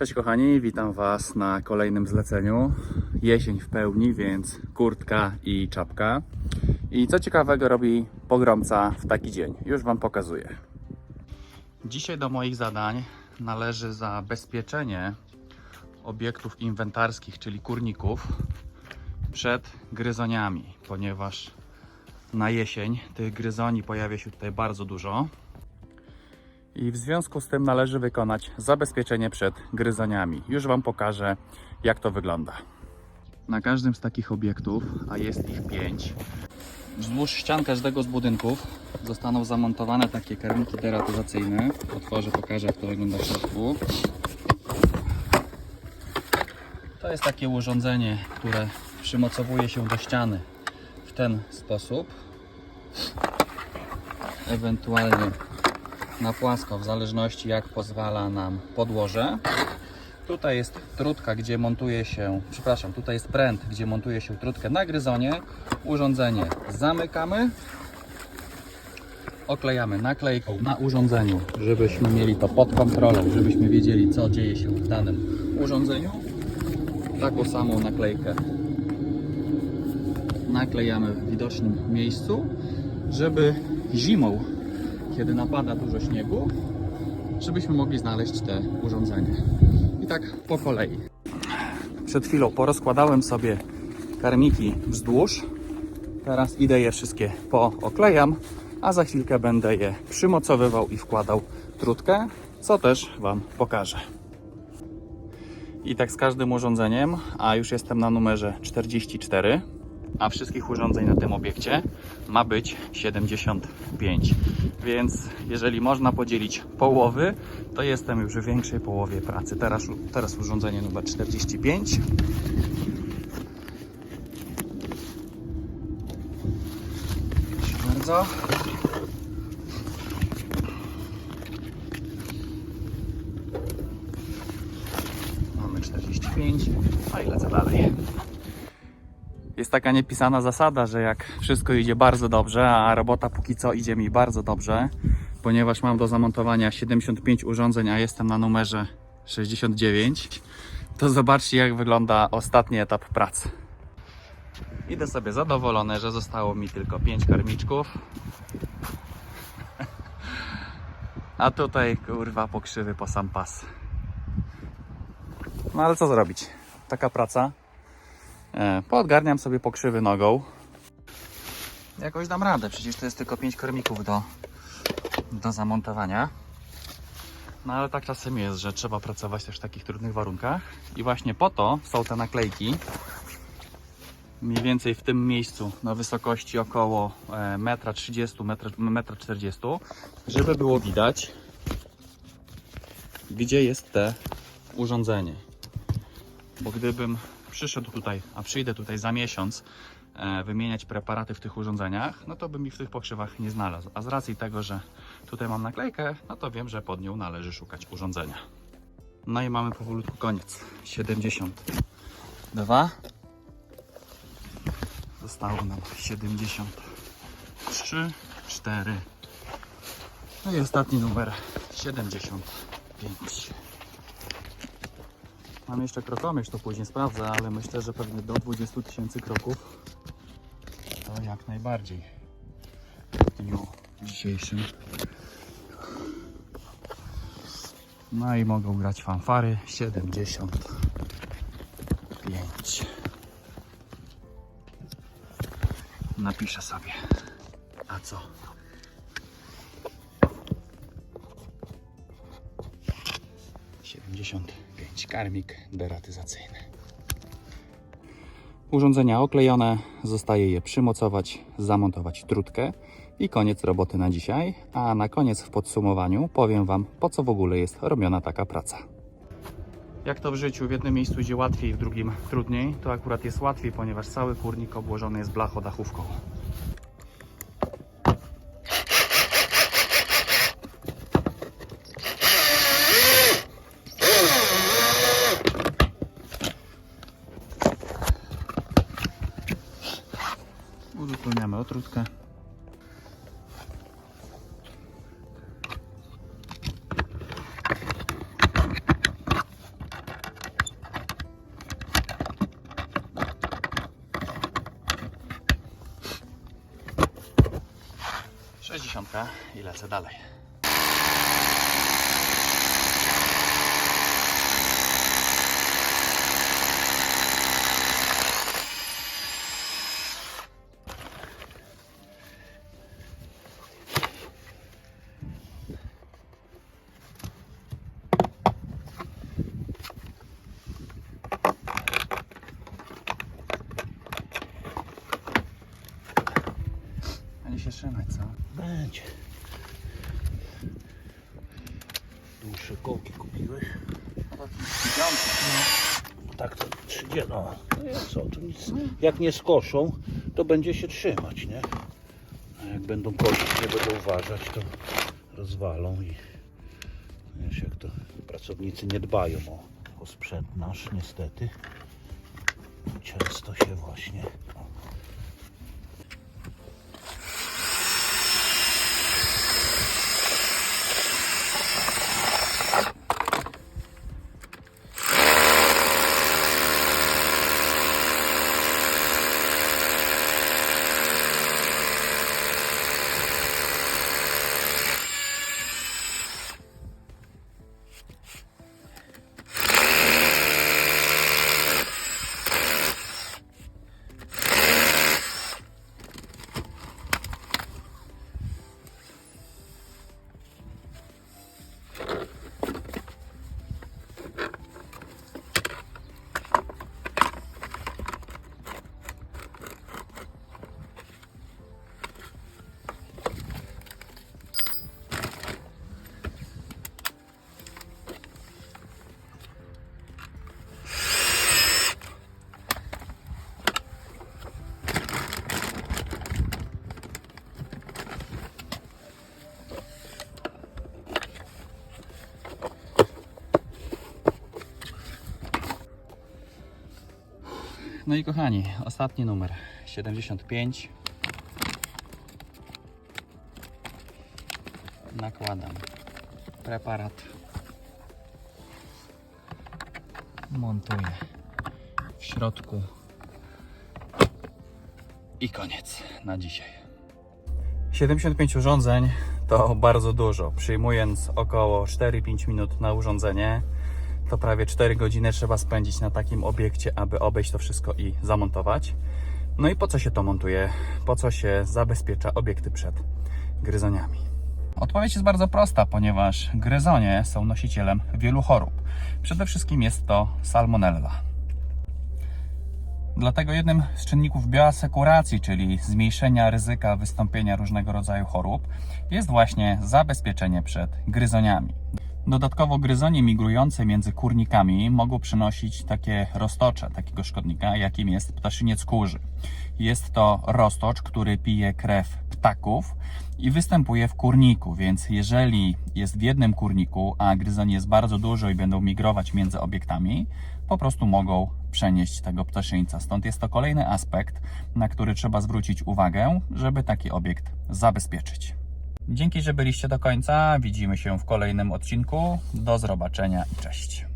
Cześć kochani, witam Was na kolejnym zleceniu. Jesień w pełni, więc kurtka i czapka. I co ciekawego robi pogromca w taki dzień? Już Wam pokazuję. Dzisiaj do moich zadań należy zabezpieczenie obiektów inwentarskich, czyli kurników, przed gryzoniami, ponieważ na jesień tych gryzoni pojawia się tutaj bardzo dużo. I w związku z tym należy wykonać zabezpieczenie przed gryzoniami. Już Wam pokażę, jak to wygląda. Na każdym z takich obiektów, a jest ich pięć, wzdłuż ścian każdego z budynków zostaną zamontowane takie karniki deratyzacyjne. Otworzę, pokażę, jak to wygląda w środku. To jest takie urządzenie, które przymocowuje się do ściany w ten sposób. Ewentualnie na płasko, w zależności jak pozwala nam podłoże. Tutaj jest trutka, gdzie montuje się, przepraszam, tutaj jest pręt, gdzie montuje się trutkę na gryzonie. Urządzenie zamykamy, oklejamy naklejką na urządzeniu, żebyśmy mieli to pod kontrolą, żebyśmy wiedzieli co dzieje się w danym urządzeniu. Taką samą naklejkę naklejamy w widocznym miejscu, żeby zimą kiedy napada dużo śniegu, żebyśmy mogli znaleźć te urządzenie. I tak po kolei. Przed chwilą porozkładałem sobie karmiki wzdłuż. Teraz idę je wszystkie pooklejam, a za chwilkę będę je przymocowywał i wkładał trutkę, co też Wam pokażę. I tak z każdym urządzeniem, a już jestem na numerze 44, a wszystkich urządzeń na tym obiekcie ma być 75. Więc jeżeli można podzielić połowy, to jestem już w większej połowie pracy. Teraz, teraz urządzenie numer 45. Proszę bardzo. Mamy 45, no i lecę dalej. Jest taka niepisana zasada, że jak wszystko idzie bardzo dobrze, a robota póki co idzie mi bardzo dobrze, ponieważ mam do zamontowania 75 urządzeń, a jestem na numerze 69, to zobaczcie jak wygląda ostatni etap pracy. Idę sobie zadowolony, że zostało mi tylko 5 karmiczków. A tutaj kurwa pokrzywy po sam pas. No ale co zrobić? Taka praca. E, Poodgarniam sobie pokrzywy nogą. Jakoś dam radę, przecież to jest tylko 5 kormików do, do zamontowania. No ale tak czasem jest, że trzeba pracować też w takich trudnych warunkach. I właśnie po to są te naklejki. Mniej więcej w tym miejscu na wysokości około 1,30 m, 1,40 m, żeby było widać, gdzie jest te urządzenie. Bo gdybym przyszedł tutaj, a przyjdę tutaj za miesiąc e, wymieniać preparaty w tych urządzeniach, no to bym ich w tych pokrzywach nie znalazł. A z racji tego, że tutaj mam naklejkę, no to wiem, że pod nią należy szukać urządzenia. No i mamy powolutku koniec. 72. Zostało nam 73, 4. No i ostatni numer 75. Mam jeszcze krokomierz, to później sprawdzę, ale myślę, że pewnie do 20 tysięcy kroków to jak najbardziej w dniu dzisiejszym. No i mogą grać fanfary 75. Napiszę sobie. A co? Siedemdziesiąt karmik deratyzacyjny. Urządzenia oklejone, zostaje je przymocować, zamontować trutkę i koniec roboty na dzisiaj. A na koniec w podsumowaniu powiem Wam, po co w ogóle jest robiona taka praca. Jak to w życiu, w jednym miejscu idzie łatwiej, w drugim trudniej, to akurat jest łatwiej, ponieważ cały kurnik obłożony jest blachodachówką. krótka. Sześćdziesiątka i lecę dalej. Będzie. Dłuższe kołki kupiłeś? No tak to 30. No, no jak co, to nic. Jak nie skoszą, to będzie się trzymać, nie? A jak będą kosić, nie będą uważać, to rozwalą i wiesz jak to pracownicy nie dbają o, o sprzęt nasz niestety. Często się właśnie No i kochani, ostatni numer 75. Nakładam preparat. Montuję w środku. I koniec na dzisiaj. 75 urządzeń to bardzo dużo. Przyjmując około 4-5 minut na urządzenie, to prawie 4 godziny trzeba spędzić na takim obiekcie, aby obejść to wszystko i zamontować. No i po co się to montuje? Po co się zabezpiecza obiekty przed gryzoniami? Odpowiedź jest bardzo prosta, ponieważ gryzonie są nosicielem wielu chorób. Przede wszystkim jest to salmonella. Dlatego jednym z czynników bioasekuracji, czyli zmniejszenia ryzyka wystąpienia różnego rodzaju chorób, jest właśnie zabezpieczenie przed gryzoniami. Dodatkowo gryzonie migrujące między kurnikami mogą przynosić takie roztocze takiego szkodnika, jakim jest ptaszyniec kurzy. Jest to roztocz, który pije krew ptaków i występuje w kurniku, więc jeżeli jest w jednym kurniku, a gryzoni jest bardzo dużo i będą migrować między obiektami, po prostu mogą przenieść tego ptaszyńca. Stąd jest to kolejny aspekt, na który trzeba zwrócić uwagę, żeby taki obiekt zabezpieczyć. Dzięki, że byliście do końca. Widzimy się w kolejnym odcinku. Do zobaczenia i cześć.